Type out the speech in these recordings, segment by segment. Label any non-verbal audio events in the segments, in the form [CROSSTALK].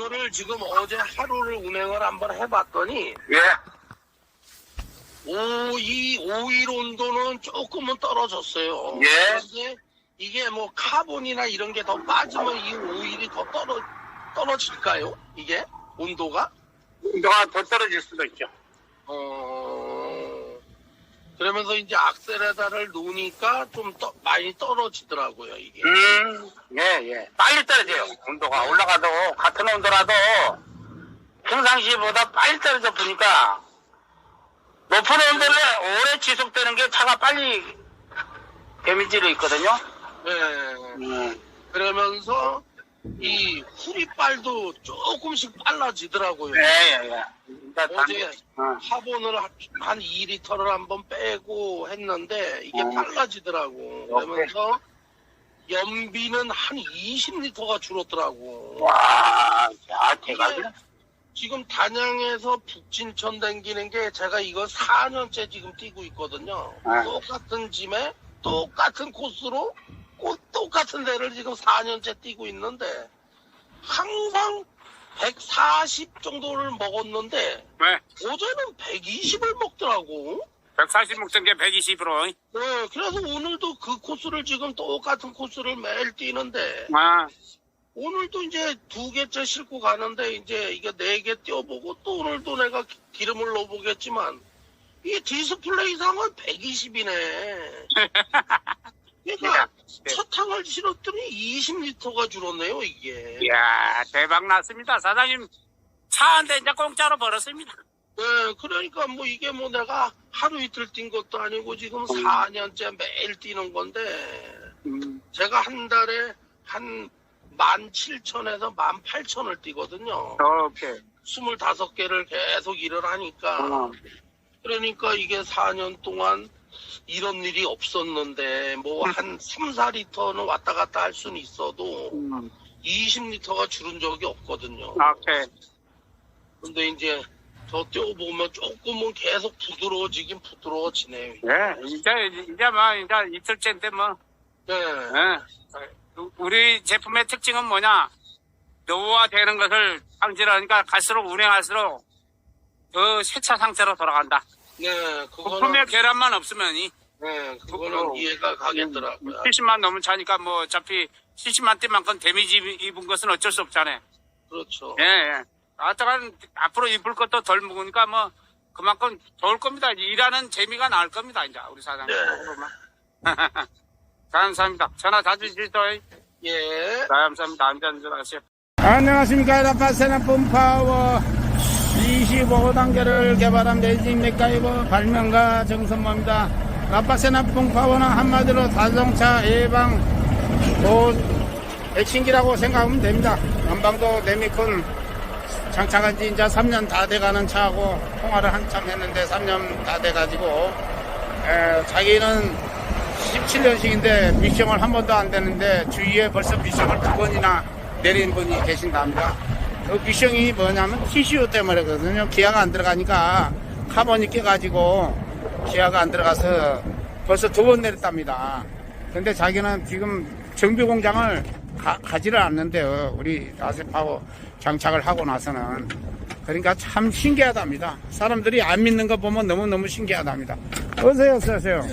이거를 지금 어제 하루를 운행을 한번 해봤더니 예. 오, 이 오일 온도는 조금은 떨어졌어요. 예. 그런데 이게 뭐 카본이나 이런 게 더 빠지면 이 오일이 더 떨어 떨어질까요? 이게 온도가? 온도가 더 떨어질 수도 있죠. 어 그러면서 이제 악셀에다를 놓으니까 좀 떠- 많이 떨어지더라고요 이게. 음, 예, 예. 빨리 떨어져요. 온도가 올라가도 같은 온도라도 평상시보다 빨리 떨어져 보니까 높은 온도를 오래 지속되는 게 차가 빨리 데미지를 있거든요. 네. 음, 그러면서 이 후리빨도 조금씩 빨라지더라고요. 예, 예, 예. 그러니까 어제 어. 화본을 한- 한 2리터를 한번 빼고 했는데 이게 어. 빨라지더라고. 그러면서 연비는 한 20리터가 줄었더라고. 와, 야, 대박이네. 지금 단양에서 북진천 댕기는 게 제가 이거 4년째 지금 뛰고 있거든요. 네. 똑같은 짐에 똑같은 코스로 꼭 똑같은 데를 지금 4년째 뛰고 있는데 항상 140 정도를 먹었는데 네. 어제는 120을 먹더라고. 140목전개 120으로. 네, 그래서 오늘도 그 코스를 지금 똑같은 코스를 매일 뛰는데 아, 오늘도 이제 두 개째 싣고 가는데 이제 이게 네개 띄워보고 또 오늘도 내가 기- 기름을 넣어보겠지만 이게 디스플레이 상은 120이네. [LAUGHS] 탕을 실었더니 20리터가 줄었네요 이게. 이야, 대박 났습니다. 사장님, 차 한 대 이제 공짜로 벌었습니다. 네, 그러니까 뭐 이게 뭐 내가 하루 이틀 뛴 것도 아니고 지금 4년째 매일 뛰는 건데 음, 제가 한 달에 한 17,000에서 18,000을 뛰거든요. 오케이. 25개를 계속 일을 하니까 어. 그러니까 이게 4년 동안 이런 일이 없었는데 뭐 한 3, 4리터는 왔다 갔다 할 수는 있어도 음, 20리터가 줄은 적이 없거든요. 오케이. 근데 이제 저 뛰어보면 조금은 계속 부드러워지긴 부드러워지네요. 예, 이제, 이제 뭐, 이제 이틀째인데 뭐, 네. 예. 우리 제품의 특징은 뭐냐? 노후화되는 것을 방지하니까 갈수록 운행할수록 더 세차 상태로 돌아간다. 네, 그거는, 계란만 없으면 이 네, 그거는 이해가 가겠더라고요. 70만 넘으면 차니까 뭐 어차피 70만 대만큼 데미지 입은 것은 어쩔 수 없잖아요. 그렇죠. 예, 예. 하여튼 앞으로 입을 것도 덜 묵으니까 뭐 그만큼 좋을 겁니다. 일하는 재미가 나을 겁니다. 이제 우리 사장님. 네. [LAUGHS] 감사합니다. 전화 자주 주시죠. 예. 감사합니다. 안전운전 하세요. 안녕하십니까. 라파세나 뿜파워 25단계를 개발한 레이징 맥가이버 발명가 정선모입니다. 라파세나 뿜파워는 한마디로 자동차 예방 도 핵심기라고 생각하면 됩니다. 전방도 네미콘 장착한 지 이제 3년 다 돼가는 차하고 통화를 한참 했는데 3년 다 돼가지고 에, 자기는 17년식인데 미션을 한 번도 안 되는데 주위에 벌써 미션을 두 번이나 내린 분이 계신답니다. 그 미션이 뭐냐면 TCU 때문에거든요. 기아가 안 들어가니까 카본이 껴가지고 기아가 안 들어가서 벌써 두 번 내렸답니다. 근데 자기는 지금 정비 공장을 가, 지를 않는데요. 우리 아세파워 장착을 하고 나서는. 그러니까 참 신기하답니다. 사람들이 안 믿는 거 보면 너무너무 신기하답니다. 어서요, 어서오세요.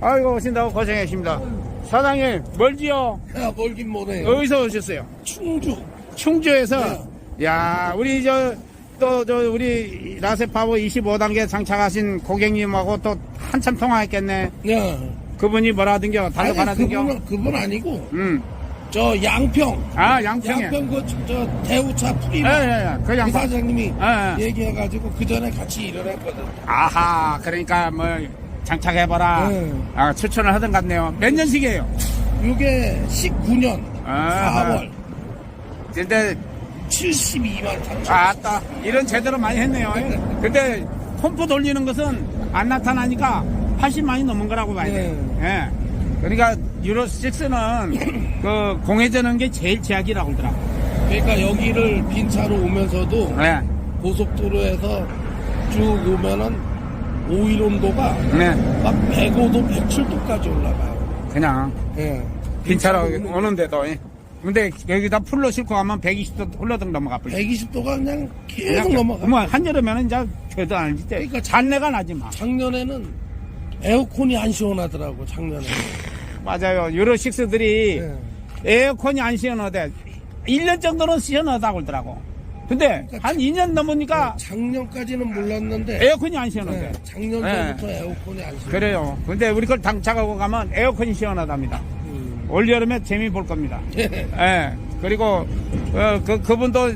아이고, 오신다고 고생하십니다. 사장님, 멀지요? 야, 멀긴 뭐네요. 어디서 오셨어요? 충주. 충주에서, 야, 우리 저, 또, 저, 우리 라세파워 25단계 장착하신 고객님하고 또 한참 통화했겠네. 야. 그분이 뭐라 하던겨? 달러 아니, 가라던겨? 그분, 그분 아니고, 음. 저 양평. 아, 양평에. 양평 그, 저, 대우차 예, 프리마. 예, 예. 그 그 양반. 사장님이 예, 예. 얘기해가지고 그 전에 같이 일을 했거든. 아하, 그러니까 뭐, 장착해봐라. 네. 아, 추천을 하던 것 같네요. 몇 년식이에요? 이게 19년 아. 4월 근데, 72만 3천. 아따, 이런 제대로 많이 했네요. 근데, 펌프 돌리는 것은 안 나타나니까 80만이 넘은 거라고 봐야 돼. 예. 그러니까, 유로 6는 [CLEARS THROAT] 그, 공회전한 게 제일 제약이라고 그러더라고. 그러니까 여기를 빈 차로 오면서도 예. 고속도로에서 쭉 오면은 오일 온도가 네. 막 105도, 107도까지 올라가요. 그냥, 예. 빈 차로 오는데도. 예. 근데 여기다 풀로 싣고 가면 120도 홀러등 넘어가 버려. 120도가 그냥 계속 넘어가. 뭐 한여름에는 이제 죄도 안 지대. 그러니까 잔내가 나지 마. 작년에는 에어컨이 안 시원하더라고, 작년에. 맞아요. 유로 식스들이 네. 에어컨이 안 시원하대. 1년 정도는 시원하다고 그러더라고. 근데 그러니까 한 2년 넘으니까 작년까지는 몰랐는데. 에어컨이 안 시원하대. 네, 작년부터 에어컨이 안 시원해. 그래요. 근데 우리 걸 당차가고 가면 에어컨이 시원하답니다. 음. 올여름에 재미 볼 겁니다. [LAUGHS] 예. 그리고 어, 그 그분도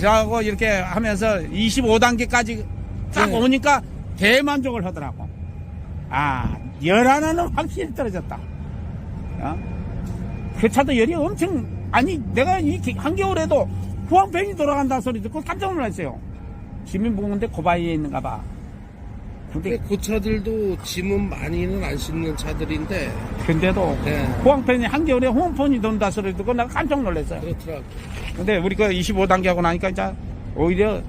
저하고 이렇게 하면서 25단계까지 딱 네. 오니까 대만족을 하더라고. 아, 열 하나는 확실히 떨어졌다. 어? 그 차도 열이 엄청 아니 내가 이 기- 한겨울에도 후황팬이 돌아간다 소리 듣고 깜짝 놀랐어요. 시민보건대 고바이에 있는가 봐. 근데 근데 그 차들도 짐은 많이는 안 싣는 차들인데. 근데도 네. 후황팬이 한겨울에 후황팬이 돈다 소리 듣고 내가 깜짝 놀랐어요. 그렇더라고. 근데 우리 그 25단계 하고 나니까 이제 오히려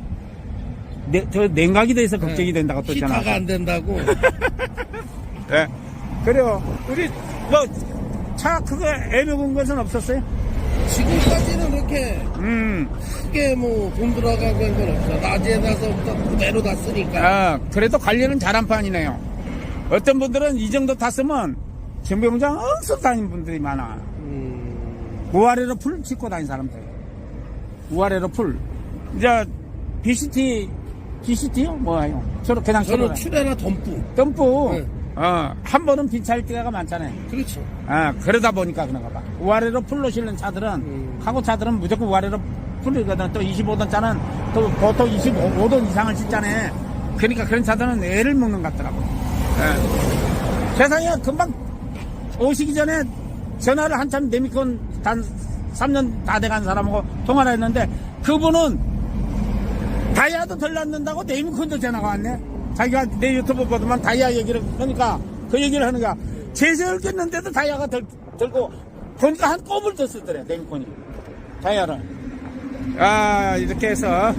내, 저 냉각이 돼서 걱정이 된다고 또 전화. 네. 히타가 안 된다고. [LAUGHS] 네. 그래요. 우리 뭐 차 그거 애 먹은 것은 없었어요? 지금까지는 그렇게 음. 크게 뭐돈 들어가고 한 건 없어. 낮에 나서부터 그대로 다 쓰니까. 아, 그래도 관리는 잘한 편이네요. 어떤 분들은 이 정도 탔으면 정비공장 엄청 다니는 분들이 많아. 음, 우아래로 풀 싣고 다니는 사람들. 우아래로 풀. 이제 BCT, BCT요? 뭐예요? 저로 그냥 저는 출애나 덤프. 덤프. 네. 어, 한 번은 빈차일 때가 많잖아요. 그렇죠. 아, 그러다 보니까 그런가 봐. 우아래로 풀로 실는 차들은, 음. 한국 차들은 무조건 우아래로 풀이거든. 또 25돈 차는 또 보통 25돈 이상을 싣잖아요. 그러니까 그런 차들은 애를 먹는 것 같더라고. 예. 세상에 금방 오시기 전에 전화를 한참 내미콘 단 3년 다 돼간 사람하고 통화를 했는데 그분은 다이아도 덜 낳는다고 네이미콘도 전화가 왔네. 자기가 내 유튜브 보더만 다이아 얘기를 하니까 그 얘기를 하는 거야. 제세를 깼는데도 다이아가 덜, 들고 보니까 한더 쓰더래, 네이미콘이. 다이아를. 아, 이렇게 해서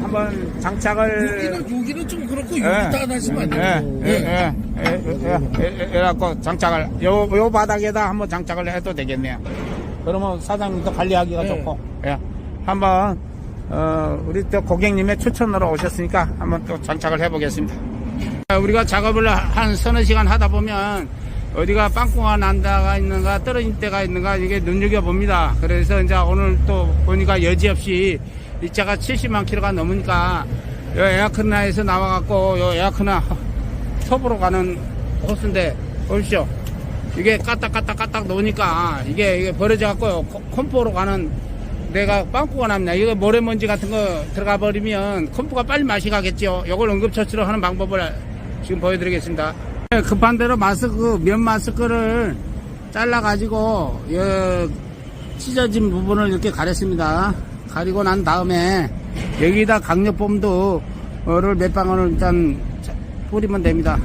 한번 장착을. 여기는, 여기는 좀 그렇고, 예. 여기 다 하시면 안 예, 돼요. 예, 예, 예, 예, 예, 장착을, 요, 요 바닥에다 한번 장착을 해도 되겠네요. 그러면 사장님도 관리하기가 예. 좋고, 예. 한번, 어, 우리 또 고객님의 추천으로 오셨으니까 한번 또 장착을 해보겠습니다. 아, 우리가 작업을 한 서너 시간 하다 보면 어디가 빵꾸가 난다가 있는가 떨어진 때가 있는가 이게 눈여겨봅니다. 그래서 이제 오늘 또 보니까 여지없이 이 차가 70만 킬로가 넘으니까 요 에어컨나에서 나와갖고 요 에어컨나 톱으로 가는 호스인데 보십시오. 이게 까딱까딱 까딱 놓으니까 이게 이게 버려져갖고 컴포로 가는 내가 빵꾸가 남냐. 이거 모래먼지 같은 거 들어가 버리면 컴포가 빨리 맛이 가겠죠. 이걸 응급처치로 하는 방법을 지금 보여드리겠습니다. 네, 급한 대로 마스크, 면 마스크를 잘라가지고, 여, 찢어진 부분을 이렇게 가렸습니다. 가리고 난 다음에 여기다 강력범도를 몇 방울을 일단 자- 뿌리면 됩니다.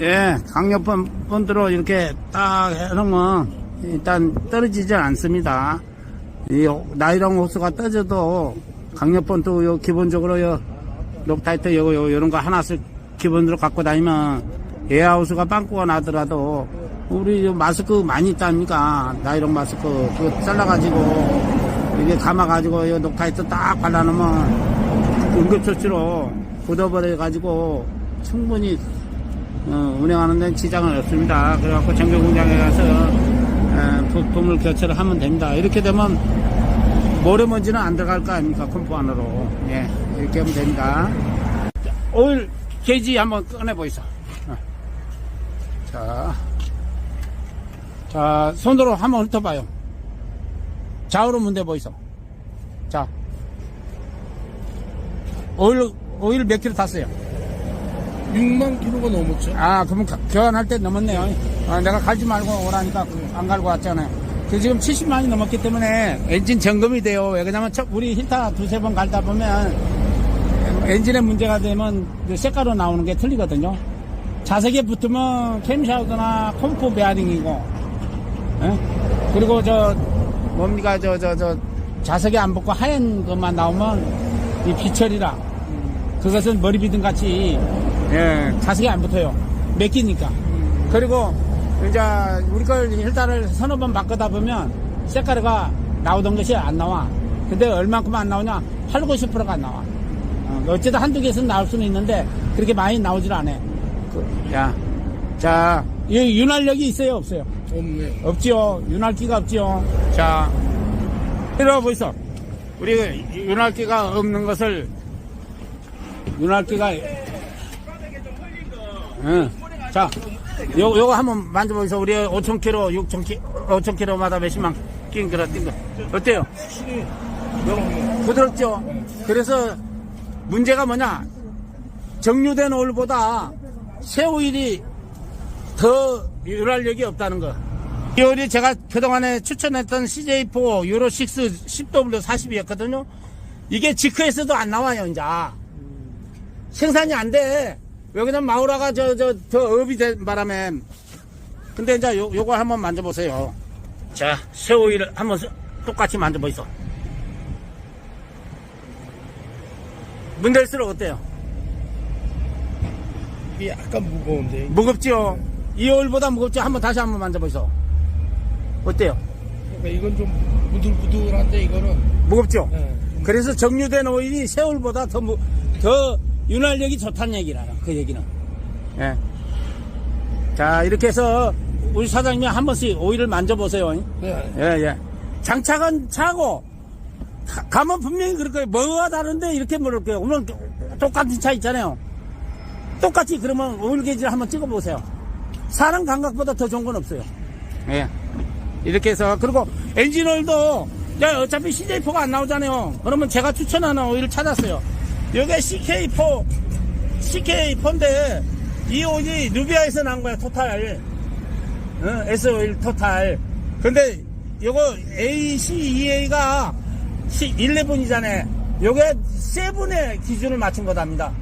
예, 강력범 본드로 이렇게 딱 해놓으면 일단 떨어지지 않습니다. 이 나이랑 호스가 떠져도 강력본도 요 기본적으로 요 록타이트 요거 요 요런 거 하나씩 기본으로 갖고 다니면 에어하우스가 빵꾸가 나더라도 우리 요 마스크 많이 있다니까 나이롱 마스크 그거 잘라가지고 이게 감아가지고 요 록타이트 딱 발라놓으면 응급처치로 굳어버려가지고 충분히 어, 운영하는 데는 지장은 없습니다. 그래갖고 정규 공장에 가서 에, 부품을 교체를 하면 됩니다. 이렇게 되면 모래먼지는 안 들어갈 거 아닙니까? 컴포 안으로. 예, 이렇게 하면 됩니다. 자, 오일 게이지 한번 꺼내보이소. 어. 자, 자, 손으로 한번 훑어봐요. 좌우로 문대 보이소. 자, 오일, 오일 몇 킬로 탔어요? 6만 킬로가 넘었죠. 아, 그러면 가- 교환할 때 넘었네요. 아, 내가 갈지 말고 오라니까 안 갈고 왔잖아요. 그 지금 70만이 넘었기 때문에 엔진 점검이 돼요. 왜 그러냐면 첫- 우리 힌타 두세 번 갈다 보면 엔진에 문제가 되면 그 색깔로 나오는 게 틀리거든요. 자석에 붙으면 캠샤우드나 컴포 베어링이고, 예? 그리고 저 뭡니까 저 저 저 자석에 안 붙고 하얀 것만 나오면 이 비철이라 그것은 머리 비듬 같이 예, 자석이 안 붙어요. 맡기니까. 그리고 이제 우리 걸 힐다를 서너 번 바꾸다 보면 색가루가 나오던 것이 안 나와. 근데 얼만큼 안 나오냐? 8, 90%가 안 나와. 어, 어쩌다 한두 개에서 나올 수는 있는데 그렇게 많이 나오질 않아. 그, 야, 자, 이 윤활력이 있어요, 없어요? 없네. 없지요. 윤활기가 없지요. 자, 이러고 보이소. 우리 윤활기가 없는 것을 윤활기가 응. 자, 요, 요거 한번 만져보세요. 우리 5,000km, 6,000km, 5,000km마다 몇십만 낀 거라 뛴 거. 어때요? 부드럽죠? 그래서 문제가 뭐냐? 정류된 오일보다 새 오일이 더 윤활력이 없다는 거. 이 오일이 제가 그동안에 추천했던 CJ4 유로 6 10W 40이었거든요. 이게 지크에서도 안 나와요, 이제. 생산이 안 돼. 여기는 마우라가 저, 저, 더 업이 된 바람에. 근데 이제 요, 요거 한번 만져보세요. 자, 새 오일을 한번 스- 똑같이 만져보이소. 문댈수록 어때요? 이게 약간 무거운데. 무겁죠? 이 오일보다 무겁죠? 한번 다시 한번 만져보이소. 어때요? 그러니까 이건 좀 부들부들한데 이거는. 무겁죠? 예. 그래서 정류된 오일이 새 오일보다 더, 무- 더 윤활력이 좋다는 얘기라, 그 얘기는. 예. 자, 이렇게 해서 우리 사장님이 한 번씩 오일을 만져보세요. 네. 예, 예. 장착은 차고, 가- 가면 분명히 그럴 거예요. 뭐가 다른데 이렇게 물을 거예요. 오늘 똑같은 차 있잖아요. 똑같이 그러면 오일 게이지를 한번 찍어보세요. 사람 감각보다 더 좋은 건 없어요. 예. 이렇게 해서, 그리고 엔진 오일도, 야, 어차피 CJ4가 안 나오잖아요. 그러면 제가 추천하는 오일을 찾았어요. 이게 CK4, CK4인데, 이 오일이 누비아에서 나온 거야, 토탈. 어, S 오일 토탈. 근데 요거 ACEA가 11이잖아요. 요게 세븐의 기준을 맞춘 거답니다.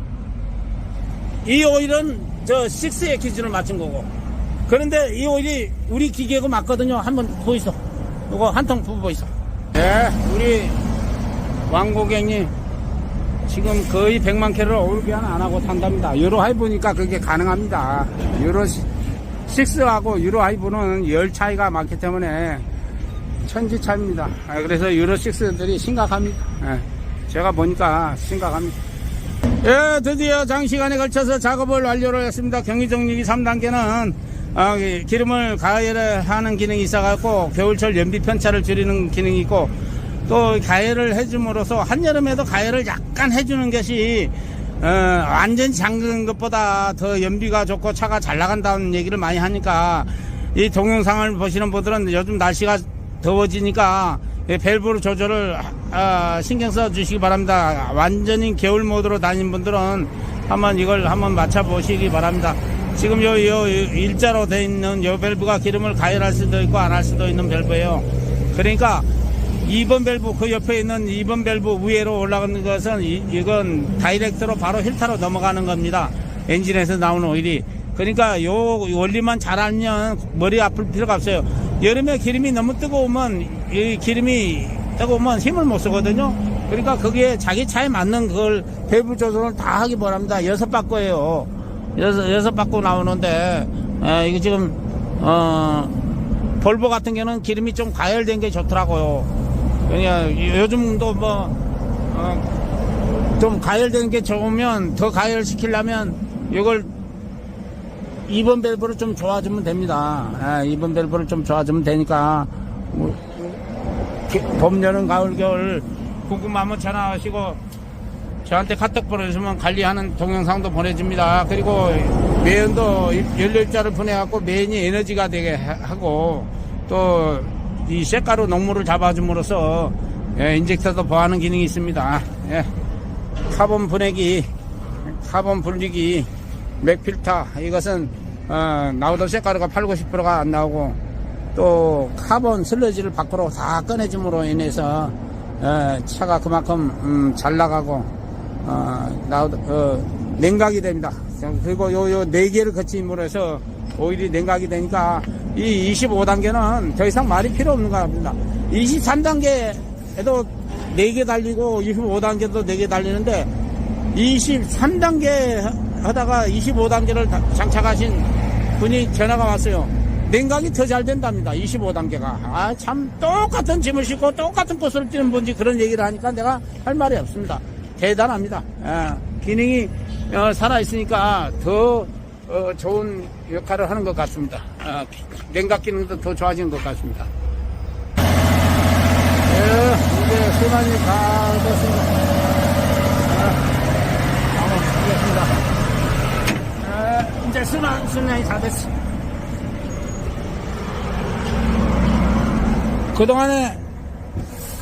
이 오일은 저 6의 기준을 맞춘 거고. 그런데 이 오일이 우리 기계가 맞거든요. 한번 보이소. 요거 한 통 부어 보이소. 네, 우리 왕고객님 지금 거의 100만 킬로를 오일 교환 안 하고 탄답니다. 유로 하이브니까 그게 가능합니다. 유로 6하고 유로 하이브는 열 차이가 많기 때문에 천지 차입니다. 아, 그래서 유로 6들이 심각합니다. 예, 제가 보니까 심각합니다. 예, 드디어 장시간에 걸쳐서 작업을 완료를 했습니다. 경유정리기 3단계는 아, 이 기름을 가열을 하는 기능이 있어갖고 겨울철 연비 편차를 줄이는 기능이 있고 또 가열을 해줌으로써 한여름에도 가열을 약간 해주는 것이 어, 완전 잠그는 것보다 더 연비가 좋고 차가 잘 나간다는 얘기를 많이 하니까 이 동영상을 보시는 분들은 요즘 날씨가 더워지니까 이 밸브로 조절을 아, 신경 써 주시기 바랍니다. 완전히 겨울 모드로 다닌 분들은 한번 이걸 한번 맞춰 보시기 바랍니다. 지금 요, 요 일자로 돼 있는 요 밸브가 기름을 가열할 수도 있고 안 할 수도 있는 밸브예요. 그러니까 2번 밸브 그 옆에 있는 2번 밸브 위로 올라가는 것은 이, 이건 다이렉트로 바로 힐타로 넘어가는 겁니다. 엔진에서 나오는 오일이. 그러니까 요 원리만 잘 알면 머리 아플 필요가 없어요. 여름에 기름이 너무 뜨거우면 이 기름이 뜨거우면 힘을 못 쓰거든요. 그러니까 거기에 자기 차에 맞는 그걸 밸브 조절을 다 하기 바랍니다. 여섯 바꿔예요. 여섯 여섯 바꿔 나오는데 에, 이거 지금 어 볼보 같은 경우는 기름이 좀 가열된 게 좋더라고요. 그냥 요즘도 뭐, 어, 좀 가열된 게 좋으면 더 가열시키려면 이걸 2번 밸브를 좀 좋아주면 됩니다. 아, 2번 밸브를 좀 좋아주면 되니까, 뭐, 기- 봄, 여름, 가을, 겨울 궁금하면 전화하시고 저한테 카톡 보내주시면 관리하는 동영상도 보내줍니다. 그리고 매연도 연료입자를 보내갖고 매연이 에너지가 되게 하- 하고 또 이 쇳가루 농물을 잡아줌으로써 예, 인젝터도 보하는 기능이 있습니다. 예. 카본 분해기, 카본 분리기, 맥필터 이것은 어, 나오던 쇳가루가 8, 90%가 안 나오고 또 카본 슬러지를 밖으로 다 꺼내줌으로 인해서 어, 차가 그만큼 음, 잘 나가고 어, 나오, 어, 냉각이 됩니다. 그리고 요, 요, 네 개를 거침으로 해서 오일이 냉각이 되니까 이 25단계는 더 이상 말이 필요 없는 겁니다. 23단계에도 4개 달리고 25단계도 4개 달리는데 23단계 하다가 25단계를 장착하신 분이 전화가 왔어요. 냉각이 더 잘 된답니다. 25단계가. 아, 참, 똑같은 짐을 싣고 똑같은 꽃을 뛰는 분지 그런 얘기를 하니까 내가 할 말이 없습니다. 대단합니다. 예, 기능이 어, 살아있으니까 더 어, 좋은 역할을 하는 것 같습니다. 어, 냉각 기능도 더 좋아지는 것 같습니다. 예, 이제 수만이 다 됐습니다. 아, 보겠습니다. 예, 이제 수만, 수만이 다 됐어. 그동안에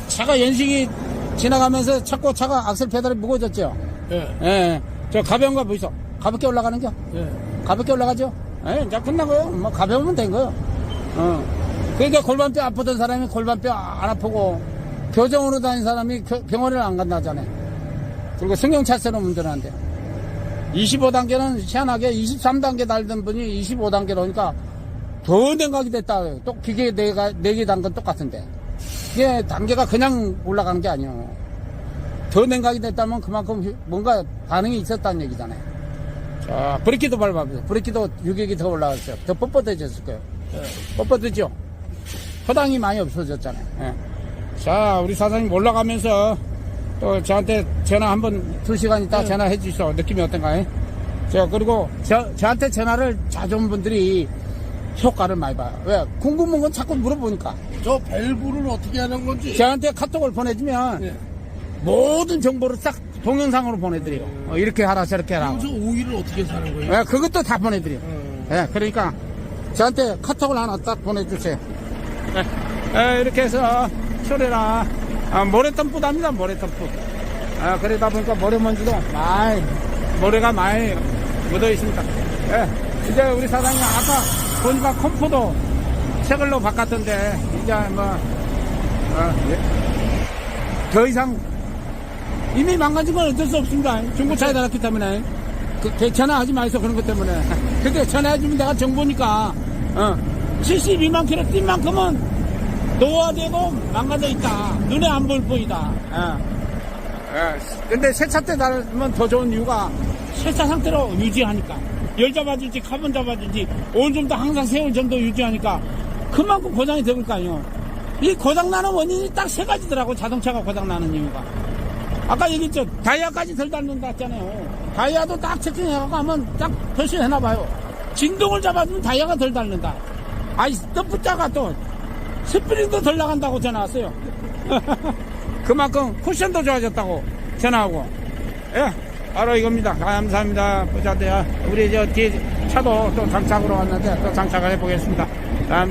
차가 연식이 지나가면서 자꾸 차가 악셀 페달이 무거워졌죠. 예. 예, 저 가벼운 거 보이소? 가볍게 올라가는겨? 예. 가볍게 올라가죠? 예, 이제 끝나고요. 뭐 가벼우면 된 거요. 어. 그러니까 골반뼈 아프던 사람이 골반뼈 안 아프고 교정으로 다닌 사람이 교- 병원을 안 간다잖아요. 그리고 승용차처럼 운전하는데 25단계는 희한하게 23단계 달던 분이 25단계로 오니까 더 냉각이 됐다. 또 기계 내가 네개 단건 똑같은데 이게 단계가 그냥 올라간 게 아니에요. 더 냉각이 됐다면 그만큼 휴- 뭔가 반응이 있었다는 얘기잖아요. 자, 브레이크도 밟아보세요. 브레이크도 유격이 더 올라갔어요. 더 뻣뻣해졌을 거예요. 뻣뻣해죠? 허당이 많이 없어졌잖아요. 예. 자, 우리 사장님 올라가면서 또 저한테 전화 한번 두 시간 있다 전화해 주시오. 느낌이 어떤가요? 자, 그리고 저, 저한테 전화를 자주 온 분들이 효과를 많이 봐요. 왜? 궁금한 건 자꾸 물어보니까. 저 밸브는 어떻게 하는 건지. 저한테 카톡을 보내주면 예. 모든 정보를 싹 동영상으로 보내드려요. 어, 이렇게 하라, 저렇게 하라. 저 오일을 어떻게 사는 거예요? 예, 그것도 다 보내드려요. 음. 예, 그러니까 저한테 카톡을 하나 딱 보내주세요. 예, 예, 이렇게 해서 소리라 아, 모래덤프답니다. 모래덤프. 아, 그러다 보니까 모래먼지도 많이 모래가 많이 묻어 있습니다. 예, 이제 우리 사장님 아까 보니까 컴포도 새 걸로 바꿨던데 이제 뭐 어, 예. 더 이상 이미 망가진 건 어쩔 수 없습니다. 중고차에 달았기 때문에. 그, 그 전화하지 마이소 그런 것 때문에. [LAUGHS] 근데 전화해주면 내가 정보니까, 어, 72만 킬로 뛴 만큼은 노화되고 망가져 있다. 눈에 안 보일 뿐이다. 어. 어, 근데 세차 때 달면 더 좋은 이유가 세차 상태로 유지하니까. 열 잡아줄지, 카본 잡아줄지, 온좀더 항상 세월 정도 유지하니까 그만큼 고장이 아니에요. 이 고장나는 원인이 딱 세 가지더라고, 자동차가 고장나는 이유가. 아까 얘기했죠. 다이아까지 덜 닳는다 했잖아요. 다이아도 딱 체킹해갖고 하면 딱 표시해놔봐요. 진동을 잡아주면 다이아가 덜 닳는다. 아이, 또 붙자가 또 스프링도 덜 나간다고 전화 왔어요. [LAUGHS] 그만큼 쿠션도 좋아졌다고 전화하고. 예, 바로 이겁니다. 감사합니다. 부자대야. 우리 저 뒤에 차도 또 장착으로 왔는데 또 장착을 해보겠습니다. 감사